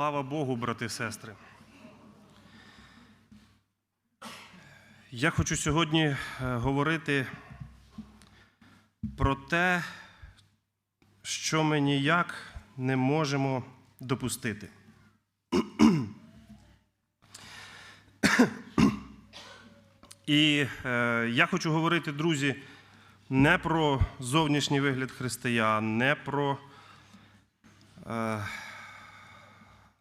Слава Богу, брати і сестри. Я хочу сьогодні е, говорити про те, що ми ніяк не можемо допустити. І е, я хочу говорити, друзі, не про зовнішній вигляд християн, не про, е,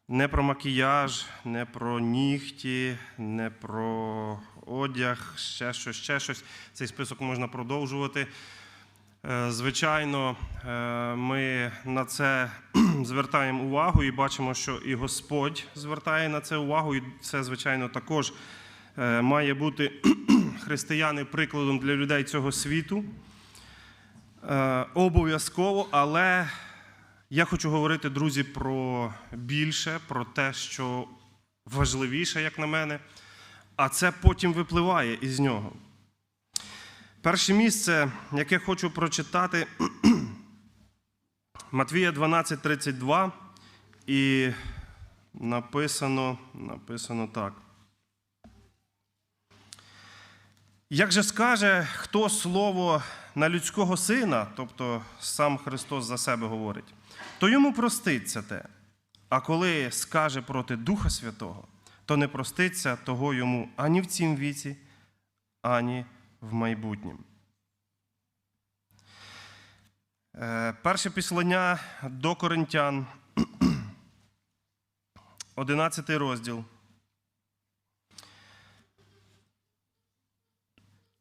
не про макіяж, не про нігті, не про одяг, ще щось, ще щось. Цей список можна продовжувати. Е, Звичайно, е, ми на це звертаємо увагу і бачимо, що і Господь звертає на це увагу, і це, звичайно, також е, має бути християни прикладом для людей цього світу. Обов'язково, але я хочу говорити, друзі, про більше, про те, що важливіше, як на мене, а це потім випливає із нього. Перше місце, яке хочу прочитати, Матвія 12:32, і написано, написано так. Як же скаже хто слово на людського сина, тобто сам Христос за себе говорить, то йому проститься те. А коли скаже проти Духа Святого, то не проститься того йому ані в цім віці, ані в майбутнім. Е, Перше післання до Коринтян, 11 розділ.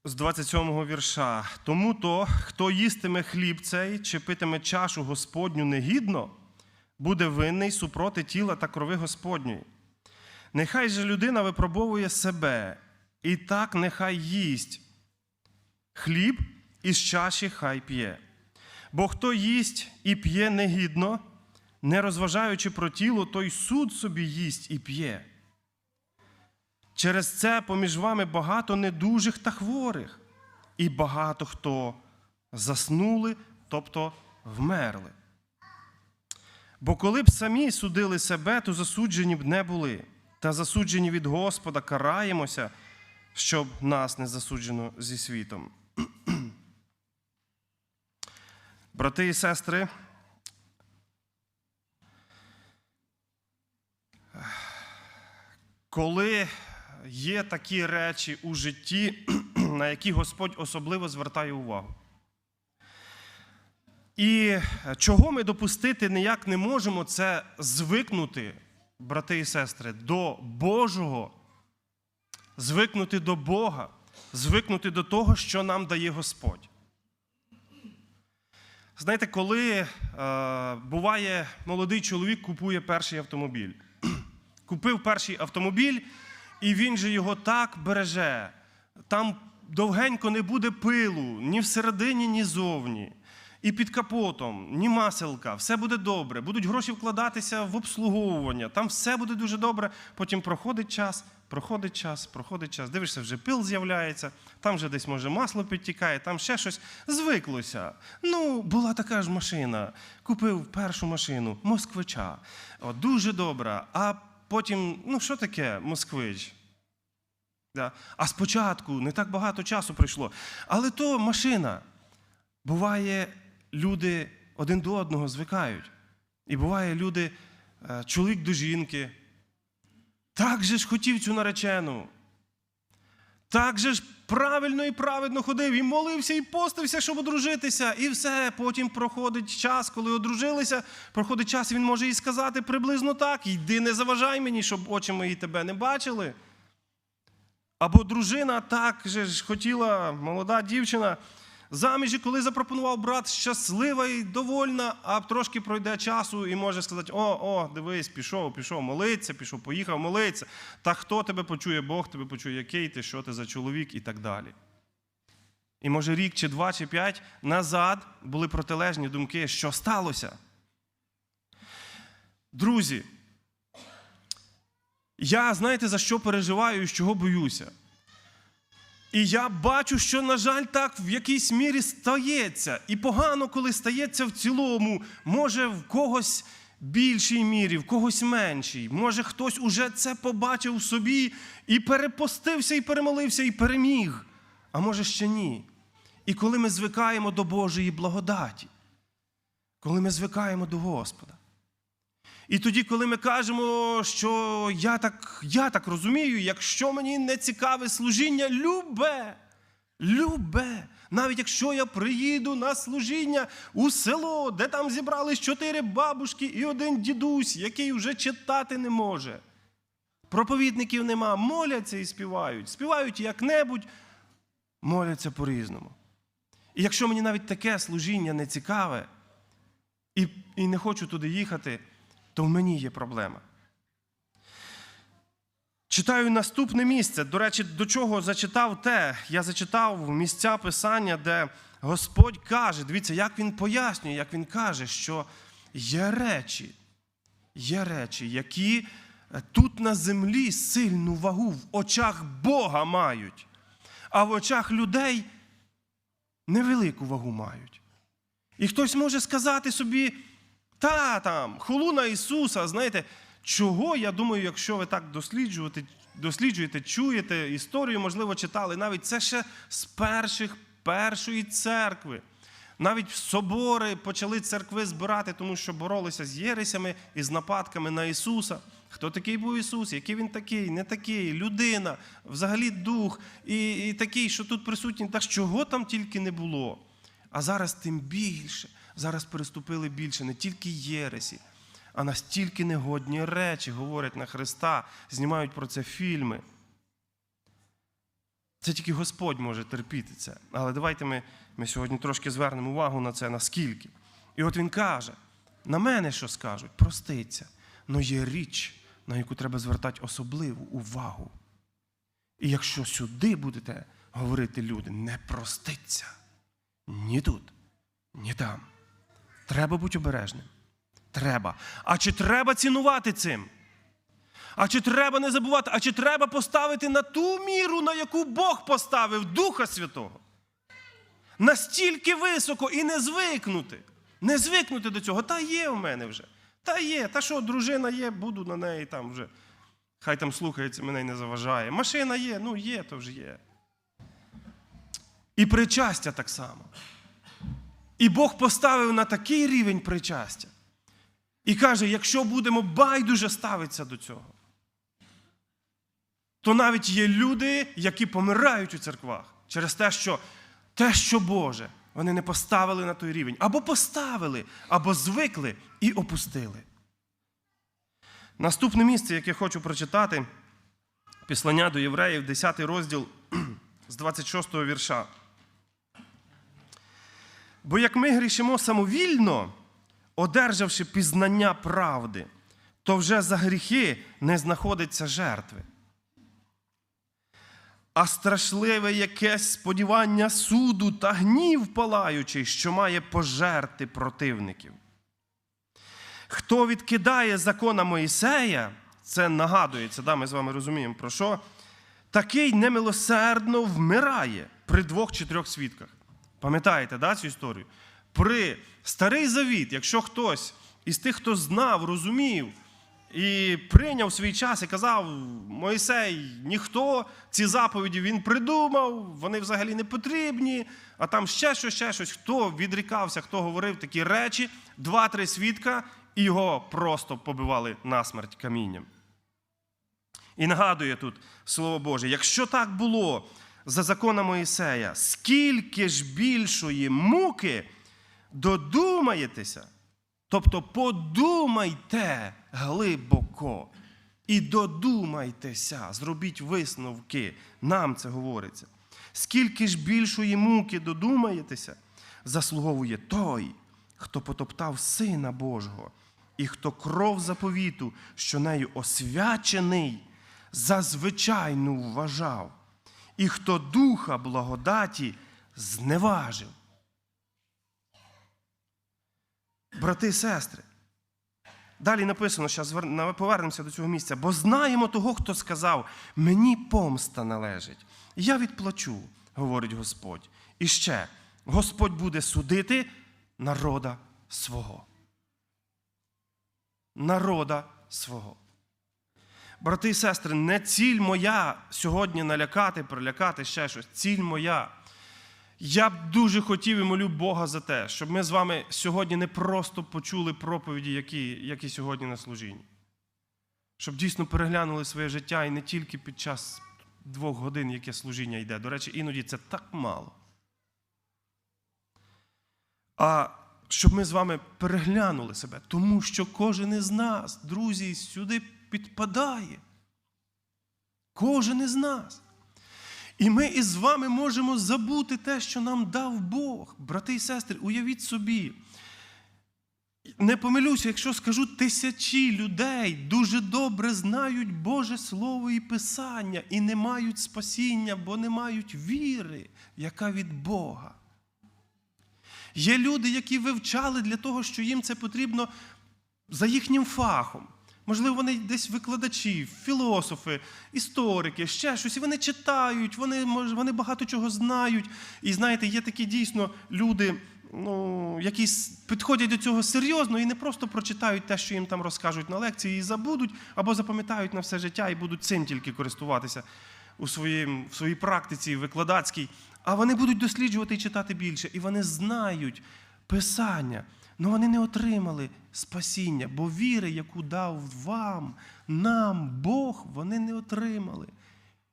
З 27-го вірша. Тому то, хто їстиме хліб цей чи питиме чашу Господню негідно, буде винний супроти тіла та крови Господньої. Нехай же людина випробовує себе, і так нехай їсть хліб із чаші хай п'є. Бо хто їсть і п'є негідно, не розважаючи про тіло, той суд собі їсть і п'є. Через це поміж вами багато недужих та хворих, і багато хто заснули, тобто вмерли. Бо коли б самі судили себе, то засуджені б не були, та засуджені від Господа караємося, щоб нас не засуджено зі світом. Брати і сестри, коли є такі речі у житті, на які Господь особливо звертає увагу. І чого ми допустити ніяк не можемо, це звикнути, брати і сестри, до Божого, звикнути до Бога, звикнути до того, що нам дає Господь. Знаєте, коли е, буває молодий чоловік купує перший автомобіль. Купив перший автомобіль, і він же його так береже. Там довгенько не буде пилу ні всередині, ні зовні. І під капотом, ні маселка, все буде добре. Будуть гроші вкладатися в обслуговування. Там все буде дуже добре. Потім проходить час, проходить час, проходить час. Дивишся, вже пил з'являється, там вже десь може масло підтікає, там ще щось. Звиклося. Ну, була така ж машина. Купив першу машину, москвича. О, дуже добра. А потім, ну що таке москвич? Да. А спочатку не так багато часу пройшло. Але то машина. Буває, люди один до одного звикають. І буває, люди, е, чоловік до жінки. Так же ж хотів цю наречену. Так же ж правильно і праведно ходив, і молився, і постився, щоб одружитися. І все. Потім проходить час, коли одружилися, проходить час, і він може їй сказати приблизно так: йди, не заважай мені, щоб очі мої тебе не бачили. Або дружина так же ж хотіла, молода дівчина. Заміж, і коли запропонував брат щаслива і довольна, а трошки пройде часу і може сказати: о, о, дивись, пішов, пішов молиться, пішов, поїхав молиться. Та хто тебе почує, Бог тебе почує, який ти, що ти за чоловік і так далі. І може рік, чи два, чи п'ять назад були протилежні думки, що сталося. Друзі, я знаєте, за що переживаю і з чого боюся? І я бачу, що, на жаль, так в якійсь мірі стається. І погано, коли стається в цілому, може в когось більшій мірі, в когось меншій. Може, хтось уже це побачив в собі і перепостився, і перемолився, і переміг. А може ще ні. І коли ми звикаємо до Божої благодаті, коли ми звикаємо до Господа. І тоді, коли ми кажемо, що я так, я так розумію, якщо мені не цікаве служіння, любе, любе. Навіть якщо я приїду на служіння у село, де там зібрались чотири бабушки і один дідусь, який вже читати не може. Проповідників нема, моляться і співають. Співають як-небудь, моляться по-різному. І якщо мені навіть таке служіння не цікаве, і, і не хочу туди їхати, то в мені є проблема. Читаю наступне місце. До речі, до чого зачитав те? Я зачитав місця писання, де Господь каже, дивіться, як він пояснює, як він каже, що є речі, є речі, які е, тут на землі сильну вагу в очах Бога мають, а в очах людей невелику вагу мають. І хтось може сказати собі, та там, хулу на Ісуса, знаєте, чого, я думаю, якщо ви так досліджуєте, досліджуєте, чуєте історію, можливо, читали, навіть це ще з перших першої церкви. Навіть собори почали церкви збирати, тому що боролися з єресями і з нападками на Ісуса. Хто такий був Ісус? Який він такий, не такий, людина, взагалі дух, і, і такий, що тут присутній, та чого там тільки не було. А зараз тим більше. Зараз переступили більше не тільки єресі, а настільки негодні речі говорять на Христа, знімають про це фільми. Це тільки Господь може терпіти це. Але давайте ми, ми сьогодні трошки звернемо увагу на це, наскільки. І от він каже: на мене що скажуть, проститься. Но є річ, на яку треба звертати особливу увагу. І якщо сюди будете говорити люди, не проститься ні тут, ні там. Треба бути обережним. Треба. А чи треба цінувати цим? А чи треба не забувати? А чи треба поставити на ту міру, на яку Бог поставив Духа Святого? Настільки високо і не звикнути. Не звикнути до цього. Та є в мене вже. Та є. Та що, дружина є, буду на неї там вже. Хай там слухається, мене й не заважає. Машина є, ну є, то вже є. І причастя так само. І Бог поставив на такий рівень причастя. І каже: якщо будемо байдуже ставитися до цього, то навіть є люди, які помирають у церквах через те, що те, що Боже, вони не поставили на той рівень. Або поставили, або звикли і опустили. Наступне місце, яке хочу прочитати, післання до євреїв, 10 розділ з 26 вірша. Бо як ми грішимо самовільно, одержавши пізнання правди, то вже за гріхи не знаходиться жертви. А страшливе якесь сподівання суду та гнів палаючий, що має пожерти противників. Хто відкидає закона Моїсея, це нагадується, да, ми з вами розуміємо про що, такий немилосердно вмирає при двох чи трьох свідках. Пам'ятаєте да, цю історію? При старий завіт, якщо хтось із тих, хто знав, розумів і прийняв свій час і казав, Мойсей, ніхто ці заповіді він придумав, вони взагалі не потрібні, а там ще щось, ще щось. Хто відрікався, хто говорив такі речі, два-три свідка, і його просто побивали насмерть камінням. І нагадує тут Слово Боже, якщо так було за законом Моїсея, скільки ж більшої муки додумаєтеся, тобто подумайте глибоко і додумайтеся, зробіть висновки, нам це говориться. Скільки ж більшої муки додумаєтеся, заслуговує той, хто потоптав Сина Божого, і хто кров заповіту, що нею освячений, за звичайну вважав, і хто духа благодаті зневажив. Брати і сестри, далі написано, зараз повернемося до цього місця, бо знаємо того, хто сказав: мені помста належить, я відплачу, говорить Господь. І ще Господь буде судити народа свого. народа свого. Брати і сестри, не ціль моя сьогодні налякати, прилякати ще щось. Ціль моя. Я б дуже хотів і молю Бога за те, щоб ми з вами сьогодні не просто почули проповіді, які, які сьогодні на служінні. Щоб дійсно переглянули своє життя і не тільки під час двох годин, яке служіння йде. До речі, іноді це так мало. А щоб ми з вами переглянули себе, тому що кожен із нас, друзі, сюди підпадає. Кожен із нас. І ми із вами можемо забути те, що нам дав Бог. Брати і сестри, уявіть собі. Не помилюся, якщо скажу, тисячі людей дуже добре знають Боже Слово і Писання і не мають спасіння, бо не мають віри, яка від Бога. Є люди, які вивчали для того, що їм це потрібно за їхнім фахом. Можливо, вони десь викладачі, філософи, історики, ще щось. І вони читають, вони, вони багато чого знають. І знаєте, є такі дійсно люди, ну, які підходять до цього серйозно і не просто прочитають те, що їм там розкажуть на лекції, і забудуть, або запам'ятають на все життя і будуть цим тільки користуватися у своїм, в своїй практиці викладацькій. А вони будуть досліджувати і читати більше. І вони знають Писання. Але вони не отримали спасіння, бо віри, яку дав вам, нам, Бог, вони не отримали.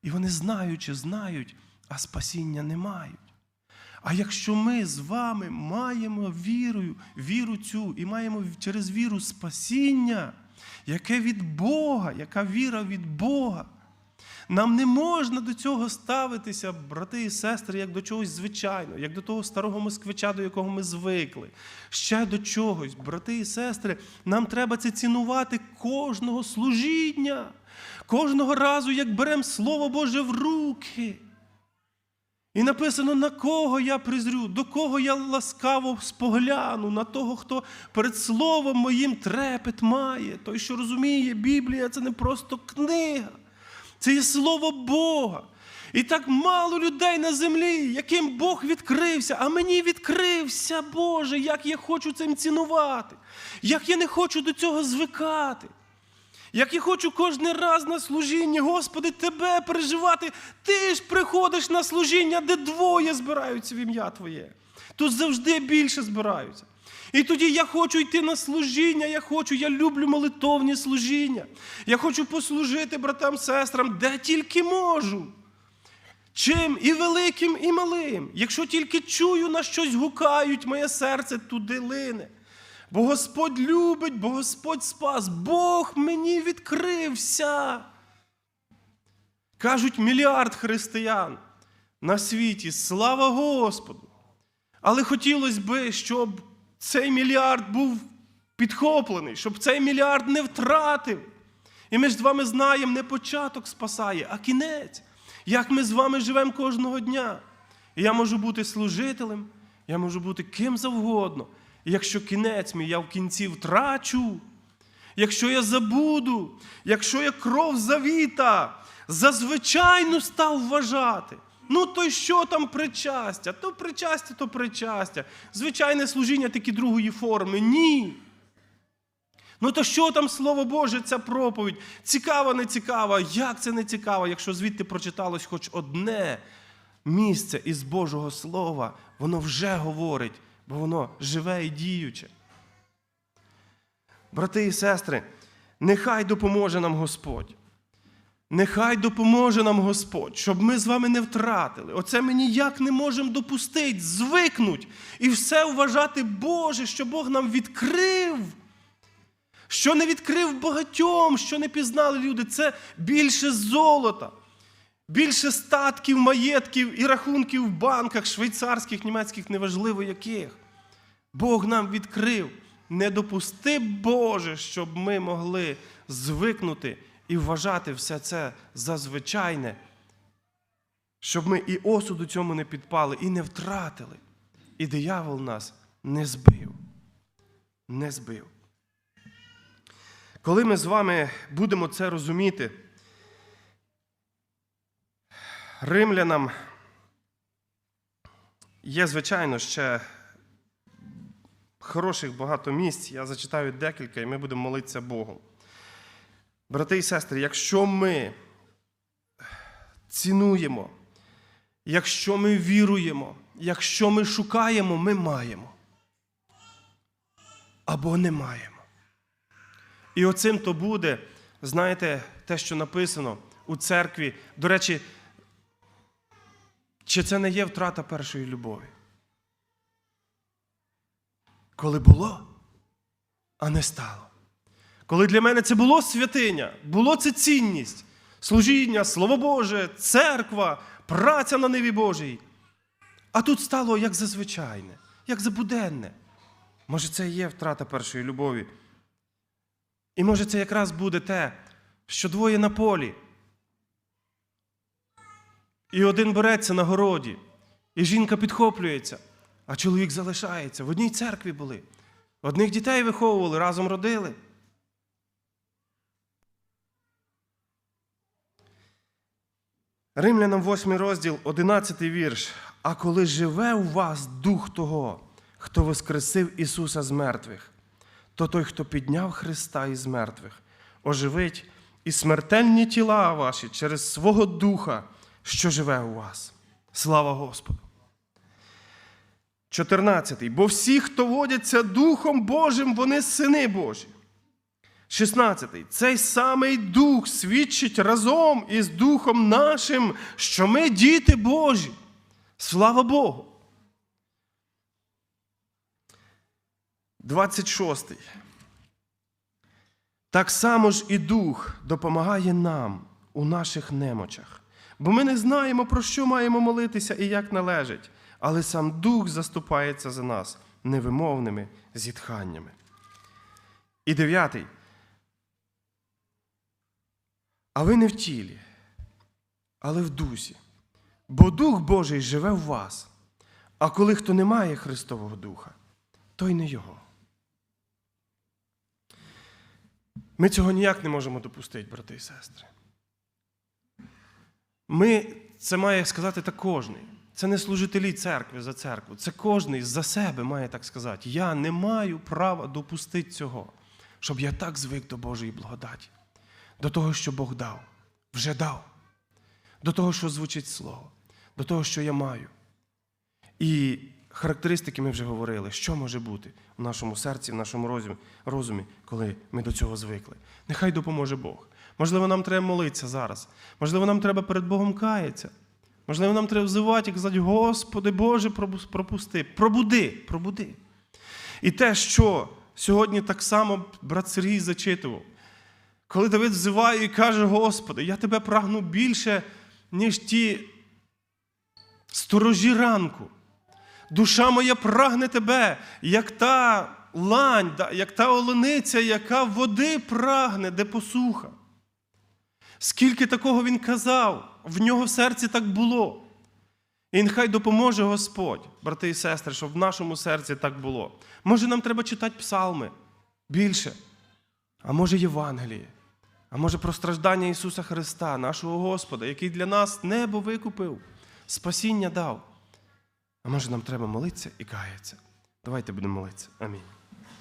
І вони знаючи, знають, а спасіння не мають. А якщо ми з вами маємо вірою, віру цю і маємо через віру спасіння, яке від Бога, яка віра від Бога, нам не можна до цього ставитися, брати і сестри, як до чогось звичайного, як до того старого москвича, до якого ми звикли. Ще до чогось, брати і сестри, нам треба це цінувати кожного служіння, кожного разу, як беремо Слово Боже в руки. І написано, на кого я призрю, до кого я ласкаво спогляну, на того, хто перед словом моїм трепет має. Той, що розуміє, Біблія це не просто книга, це є слово Бога. І так мало людей на землі, яким Бог відкрився, а мені відкрився, Боже, як я хочу цим цінувати, як я не хочу до цього звикати. Як я хочу кожен раз на служінні, Господи, Тебе переживати. Ти ж приходиш на служіння, де двоє збираються в ім'я Твоє. Тут завжди більше збираються. І тоді я хочу йти на служіння, я хочу, я люблю молитовні служіння. Я хочу послужити братам, сестрам, де тільки можу. Чим і великим, і малим. Якщо тільки чую, на щось гукають, моє серце туди лине. Бо Господь любить, бо Господь спас, Бог мені відкрився. Кажуть, мільярд християн на світі, слава Господу. Але хотілося би, щоб цей мільярд був підхоплений, щоб цей мільярд не втратив. І ми ж з вами знаємо, не початок спасає, а кінець. Як ми з вами живемо кожного дня. І я можу бути служителем, я можу бути ким завгодно. І якщо кінець мій я в кінці втрачу, якщо я забуду, якщо я кров завіта зазвичайно став вважати. Ну, то що там причастя? То причастя, то причастя. Звичайне служіння такі другої форми. Ні. Ну то що там Слово Боже, ця проповідь? Цікава, не цікава. Як це не цікаво, якщо звідти прочиталось хоч одне місце із Божого Слова, воно вже говорить, бо воно живе і діюче. Брати і сестри, нехай допоможе нам Господь. Нехай допоможе нам Господь, щоб ми з вами не втратили. Оце ми ніяк не можемо допустити, звикнуть і все вважати Боже, що Бог нам відкрив. Що не відкрив багатьом, що не пізнали люди, це більше золота, більше статків, маєтків і рахунків в банках, швейцарських, німецьких, неважливо яких. Бог нам відкрив. Не допусти, Боже, щоб ми могли звикнути і вважати все це за звичайне, щоб ми і осуду цьому не підпали, і не втратили. І диявол нас не збив. Не збив. Коли ми з вами будемо це розуміти, римлянам є, звичайно, ще хороших багато місць. Я зачитаю декілька, і ми будемо молитися Богу. Брати і сестри, якщо ми цінуємо, якщо ми віруємо, якщо ми шукаємо, ми маємо. Або не маємо. І оцим то буде, знаєте, те, що написано у церкві. До речі, чи це не є втрата першої любові? Коли було, а не стало. Коли для мене це було святиня, було це цінність, служіння, Слово Боже, церква, праця на ниві Божій. А тут стало як зазвичайне, як забуденне. Може, це і є втрата першої любові. І може це якраз буде те, що двоє на полі. І один береться на городі, і жінка підхоплюється, а чоловік залишається. В одній церкві були. Одних дітей виховували, разом родили. Римлянам 8 розділ, 11 вірш. А коли живе у вас Дух того, хто воскресив Ісуса з мертвих, то той, хто підняв Христа із мертвих, оживить і смертельні тіла ваші через свого Духа, що живе у вас. Слава Господу! 14. Бо всі, хто водяться Духом Божим, вони сини Божі. 16. Цей самий Дух свідчить разом із Духом нашим, що ми діти Божі. Слава Богу. 26. Так само ж і Дух допомагає нам у наших немочах. Бо ми не знаємо, про що маємо молитися і як належить, але сам Дух заступається за нас невимовними зітханнями. І дев'ятий. А ви не в тілі, але в дусі. Бо Дух Божий живе в вас. А коли хто не має Христового Духа, той не Його. Ми цього ніяк не можемо допустити, брати і сестри. Ми, це має сказати так кожний. Це не служителі церкви за церкву. Це кожний за себе має так сказати. Я не маю права допустити цього, щоб я так звик до Божої благодаті, до того, що Бог дав, вже дав, до того, що звучить Слово, до того, що я маю. І характеристики ми вже говорили, що може бути в нашому серці, в нашому розумі, коли ми до цього звикли. Нехай допоможе Бог. Можливо, нам треба молитися зараз. Можливо, нам треба перед Богом каятися. Можливо, нам треба взивати і казати, Господи Боже, пропусти, пробуди, пробуди. І те, що сьогодні так само брат Сергій зачитував, коли Давид взиває і каже, Господи, я тебе прагну більше, ніж ті сторожі ранку. Душа моя прагне тебе, як та лань, як та олениця, яка води прагне, де посуха. Скільки такого він казав, в нього в серці так було. І нехай допоможе Господь, брати і сестри, щоб в нашому серці так було. Може, нам треба читати псалми більше, а може Євангеліє, а може про страждання Ісуса Христа, нашого Господа, який для нас небо викупив, спасіння дав. А може нам треба молитися і каятися. Давайте будемо молитися. Амінь.